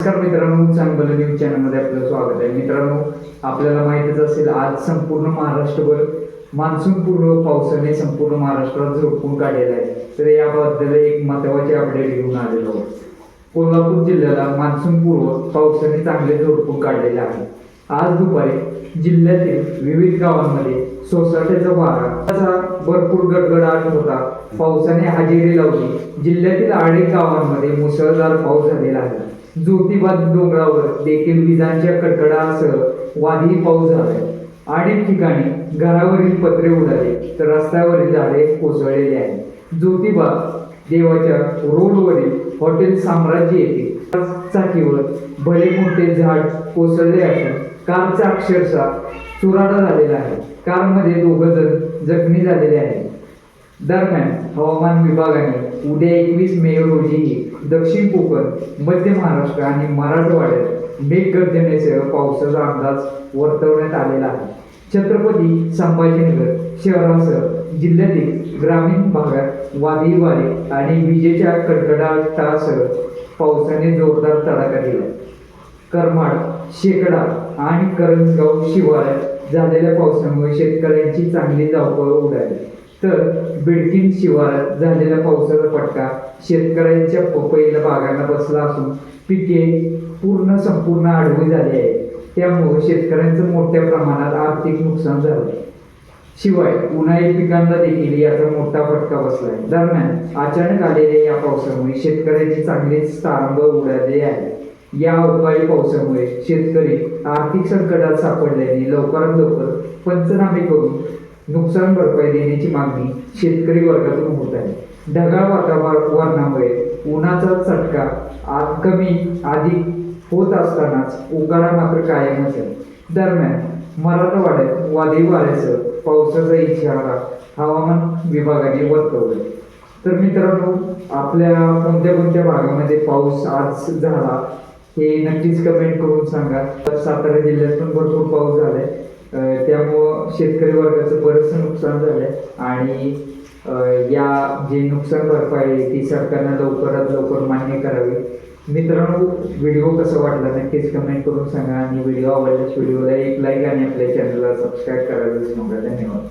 नमस्कार मित्रांनो चांगलं न्यूज चॅनलमध्ये आपलं स्वागत आहे. मित्रांनो आपल्याला माहितीच असेल आज संपूर्ण महाराष्ट्रभर मान्सून पूर्व पावसाने संपूर्ण महाराष्ट्रात झोपून काढलेला आहे. तर याबद्दल एक महत्त्वाचे अपडेट घेऊन आलेलो आहोत. कोल्हापूर जिल्ह्याला मान्सून पूर्व पावसाने चांगले झोडपून काढलेले आहे. आज दुपारी जिल्ह्यातील विविध गावांमध्ये सोसाट्याचा वारा असा भरपूर गडगडाट होता. पावसाने हजेरी लावली. जिल्ह्यातील अनेक गावांमध्ये मुसळधार पाऊस झालेला आहे. ज्योतिबा डोंगरावर देखील विजांच्या कडकडासह वादळी पाऊस झाला अनेक ठिकाणी घरावरील पत्रे उडाले तर रस्त्यावरील झाडे कोसळलेले आहेत. ज्योतिबा देवाच्या रोडवरील हॉटेल साम्राज्य येथे चाकीवर भले मोठे झाड कोसळले असून कारचा अक्षरशः चुराडा झालेला आहे. कारमध्ये दोघं जण जखमी झालेले आहेत. दरम्यान हवामान विभागाने उद्या एकवीस मे रोजी दक्षिण कोकण मध्य महाराष्ट्र आणि मराठवाड्यात मेघगर्जनेसह पावसाचा अंदाज वर्तवण्यात आलेला आहे. छत्रपती संभाजीनगर शहरासह जिल्ह्यातील ग्रामीण भागात वादळी वारे आणि विजेच्या कडकडाटासह पावसाने जोरदार तडाखा दिला. करमाड शेकडा आणि करंजगाव शिवारात झालेल्या पावसामुळे शेतकऱ्यांची चांगली धावपळ उडाली. तर बिडकीन शिवारात झालेला पावसाचा फटका शेतकऱ्यांच्या पपईला बागांना बसला असून पिके पूर्ण संपूर्ण आडवी झाली आहे त्यामुळे शेतकऱ्यांचं मोठ्या प्रमाणात आर्थिक नुकसान झालं. शिवाय उन्हाळी पिकांना देखील याचा मोठा फटका आहे दरम्यान अचानक आलेल्या या पावसामुळे शेतकऱ्यांची चांगलीच तारंबळ उडाले आहे या अवकाळी पावसामुळे शेतकरी आर्थिक संकटात सापडल्याने लवकरात लवकर पंचनामे करून नुकसान भरपाई देण्याची मागणी शेतकरी वर्गातून होत आहे. ढगाळ वातावरणामुळे उन्हाचा चटका आत कमी अधिक होत असतानाच उकारा मात्र कायम असेल दरम्यान मराठवाड्यात वादळी वाऱ्यासह पावसाचा इशारा हवामान विभागाने वर्तवलाय. तर मित्रांनो आपल्या कोणत्या कोणत्या भागामध्ये पाऊस आज झाला हे नक्कीच कमेंट करून सांगा. तर सातारा जिल्ह्यात पण भरपूर पाऊस झालाय. आहे त्यामुळं शेतकरी वर्गाचं बरंचसं नुकसान झालंय. आणि या जे नुकसान भरपाई आहे ती सरकारनं लवकरात लवकर मान्य करावी. मित्रांनो व्हिडिओ कसा वाटला नक्कीच कमेंट करून सांगा. आणि व्हिडिओ आवडल्यास व्हिडिओला एक लाईक आणि आपल्या चॅनलला सबस्क्राईब करायला विसरू नका. धन्यवाद.